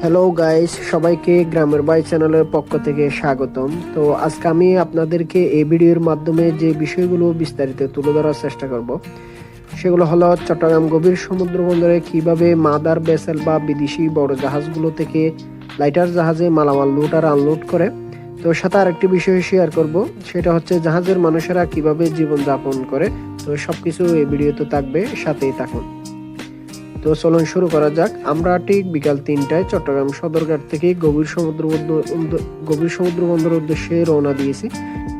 Hello guys সবাইকে গ্রামের by চ্যানেলের পক্ষ থেকে স্বাগতম। তো আজকে আমি আপনাদেরকে এই ভিডিওর মাধ্যমে যে বিষয়গুলো বিস্তারিত তুলে ধরার চেষ্টা করব, সেগুলো হলো চট্টগ্রাম গভীর সমুদ্র বন্দরে কীভাবে মাদার বেসেল বা বিদেশি বড় জাহাজগুলো থেকে লাইটার জাহাজে মালামাল লুট আর আনলোড করে। তো সাথে আরেকটি বিষয় শেয়ার করব, সেটা হচ্ছে জাহাজের মানুষেরা কীভাবে জীবনযাপন করে। তো সবকিছু এই ভিডিওতে থাকবে, সাথেই থাকুন। তো চলুন শুরু করা যাক। আমরা ঠিক বিকাল তিনটায় চট্টগ্রাম সদরঘাট থেকে গভীর সমুদ্র গভীর সমুদ্র বন্দরের উদ্দেশ্যে রওনা দিয়েছি।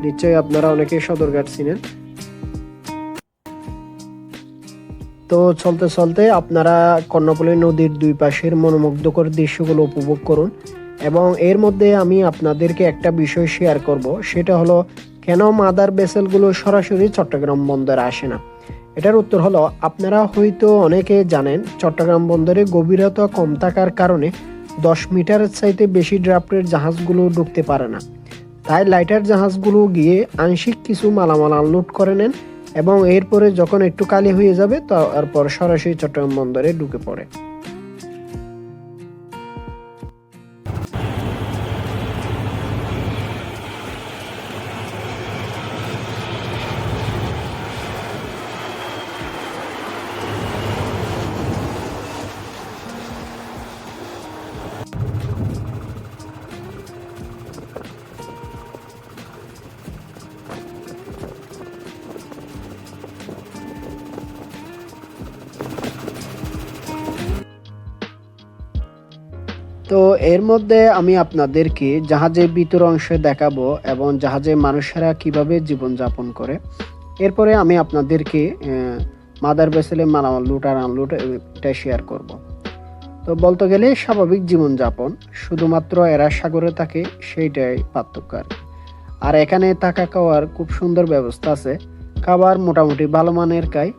নিশ্চয়ই আপনারা অনেকে সদরঘাট চিনেন। তো চলতে চলতে আপনারা কর্ণফুলী নদীর দুই পাশের মনোমুগ্ধকর দৃশ্যগুলো উপভোগ করুন এবং এর মধ্যে আমি আপনাদেরকে একটা বিষয় শেয়ার করব। সেটা হলো, কেন মাদার বেসেলগুলো সরাসরি চট্টগ্রাম বন্দরে আসে না? এটার উত্তর হলো, আপনারা হয়তো অনেকে জানেন, চট্টগ্রাম বন্দরে গভীরতা কম থাকার কারণে দশ মিটারের চাইতে বেশি ড্রাফটের জাহাজগুলো ঢুকতে পারে না। তাই লাইটার জাহাজগুলো গিয়ে আংশিক কিছু মালামাল আনলোড করে নেন এবং এরপরে যখন একটু কালি হয়ে যাবে, তারপর সরাসরি চট্টগ্রাম বন্দরে ঢুকে পড়ে। তো এর মধ্যে আমি আপনাদেরকে জাহাজের ভিতর অংশে দেখাবো এবং জাহাজে মানুষেরা কীভাবে জীবনযাপন করে। এরপরে আমি আপনাদেরকে মাদার বেসেলে মালামাল লুট আর আনলুট এটা শেয়ার করব। তো বলতে গেলে স্বাভাবিক জীবনযাপন, শুধুমাত্র এরা সাগরে থাকে, সেইটাই পার্থক্য আর আর এখানে থাকা খাওয়ার খুব সুন্দর ব্যবস্থা আছে, খাবার মোটামুটি ভালো মানের খায়,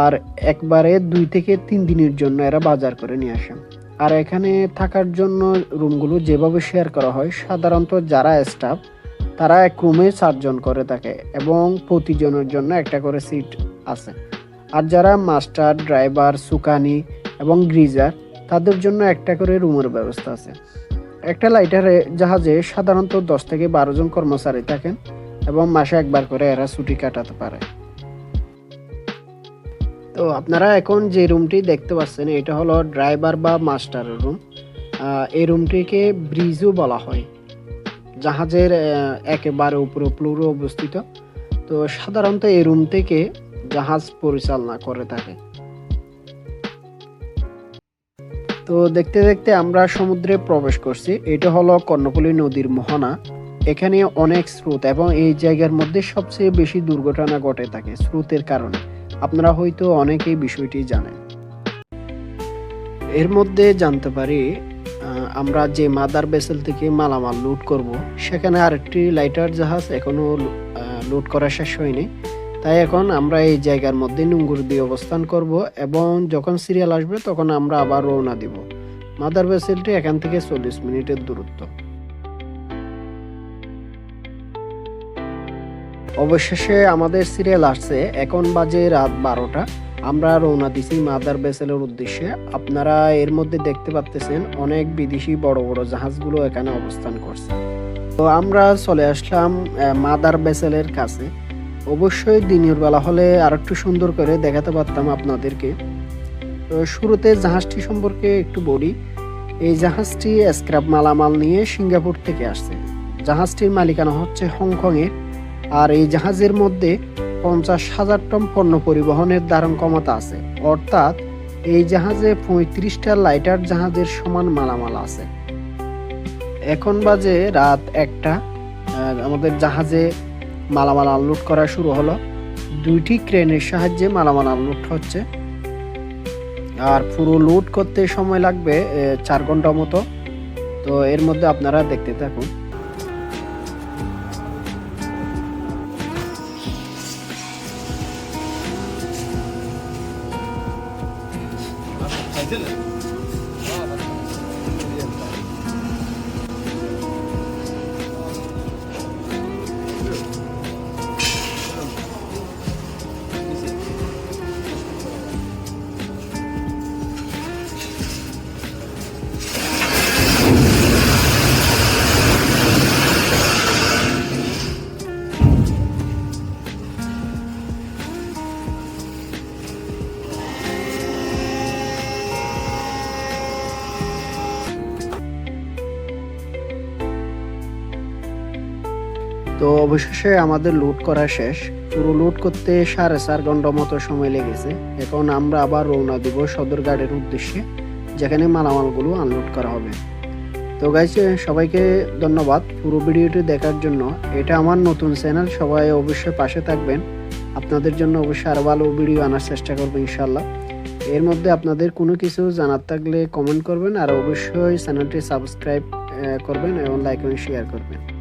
আর একবারে দুই থেকে তিন দিনের জন্য এরা বাজার করে নিয়ে আসে। আর এখানে থাকার জন্য রুমগুলো যেভাবে শেয়ার করা হয়, সাধারণত যারা স্টাফ, তারা এক রুমে চারজন করে থাকে এবং প্রতিজনের জন্য একটা করে সিট আছে। আর যারা মাস্টার, ড্রাইভার, সুকানি এবং গ্রিজার, তাদের জন্য একটা করে রুমের ব্যবস্থা আছে। একটা লাইটারে জাহাজে সাধারণত দশ থেকে বারো জন কর্মচারী থাকেন এবং মাসে একবার করে এরা ছুটি কাটাতে পারে। তো আপনারা এখন যে রুমটি দেখতে পাচ্ছেন, এটা হলো ড্রাইভার বা মাস্টারের রুম এই রুমটিকে ব্রিজও বলা হয়। জাহাজের একেবারে উপরে প্লুরো অবস্থিত। তো সাধারণত এই রুম থেকে জাহাজ পরিচালনা করে থাকে। তো দেখতে দেখতে আমরা সমুদ্রে প্রবেশ করছি। এটা হলো কর্ণফুলী নদীর মোহনা। এখানে অনেক স্রোত এবং এই জায়গার মধ্যে সবচেয়ে বেশি দুর্ঘটনা ঘটে থাকে স্রোতের কারণে। আপনারা হয়তো অনেকেই বিষয়টি জানেন। এর মধ্যে জানতে পারি আমরা যে মাদার বেসেল থেকে মালামাল লুট করব, সেখানে আরেকটি লাইটার জাহাজ এখনও লুট করা শেষ হয়নি। তাই এখন আমরা এই জায়গার মধ্যে নুঙ্গুর দিয়ে অবস্থান করব এবং যখন সিরিয়াল আসবে তখন আমরা আবার রওনা দিব। মাদার বেসেলটি এখান থেকে চল্লিশ মিনিটের দূরত্ব। অবশেষে আমাদের সিরিয়াল আসছে। এখন বাজে রাত বারোটা। আমরা রওনা দিছি মাদার বেসেলের উদ্দেশ্যে। আপনারা এর মধ্যে দেখতে পাচ্ছেন অনেক বিদেশি বড় বড় জাহাজগুলো এখানে অবস্থান করছে। তো আমরা চলে আসলাম মাদার বেসেলের কাছে। অবশ্যই দিনের বেলা হলে আর একটু সুন্দর করে দেখাতে পারতাম আপনাদেরকে। তো শুরুতে জাহাজটি সম্পর্কে একটু বলি। এই জাহাজটি স্ক্র্যাপ মালামাল নিয়ে সিঙ্গাপুর থেকে আসছে। জাহাজটির মালিকানা হচ্ছে হংকংয়ের আর এই জাহাজের মধ্যে পঞ্চাশ হাজার টন পণ্য পরিবহনের ধারণ ক্ষমতা আছে। অর্থাৎ এই জাহাজে পঁয়ত্রিশটা লাইটার জাহাজের সমান মালামাল আছে। এখন বাজে রাত একটা আমাদের জাহাজে মালামাল আনলোড করা শুরু হলো। দুইটি ক্রেনের সাহায্যে মালামাল আনলোড হচ্ছে। আর পুরো লোড করতে সময় লাগবে চার ঘণ্টা মতো। তো এর মধ্যে আপনারা দেখতে থাকুন। 真的。তো অবশেষে আমাদের লুট করা শেষ। পুরো লুট করতে সাড়ে চার ঘণ্টা মতো সময় লেগেছে। এখন আমরা আবার রওনা দিব সদর সদরঘাটের উদ্দেশ্যে, যেখানে মালামালগুলো আনলোড করা হবে। তো গাইজ সবাইকে ধন্যবাদ পুরো ভিডিওটি দেখার জন্য। এটা আমার নতুন চ্যানেল সবাই অবশ্যই পাশে থাকবেন। আপনাদের জন্য অবশ্যই আরও ভালো ভিডিও আনার চেষ্টা করব ইনশাল্লাহ এর মধ্যে আপনাদের কোনো কিছু জানার থাকলে কমেন্ট করবেন, আর অবশ্যই চ্যানেলটি সাবস্ক্রাইব করবেন এবং লাইক এবং শেয়ার করবেন।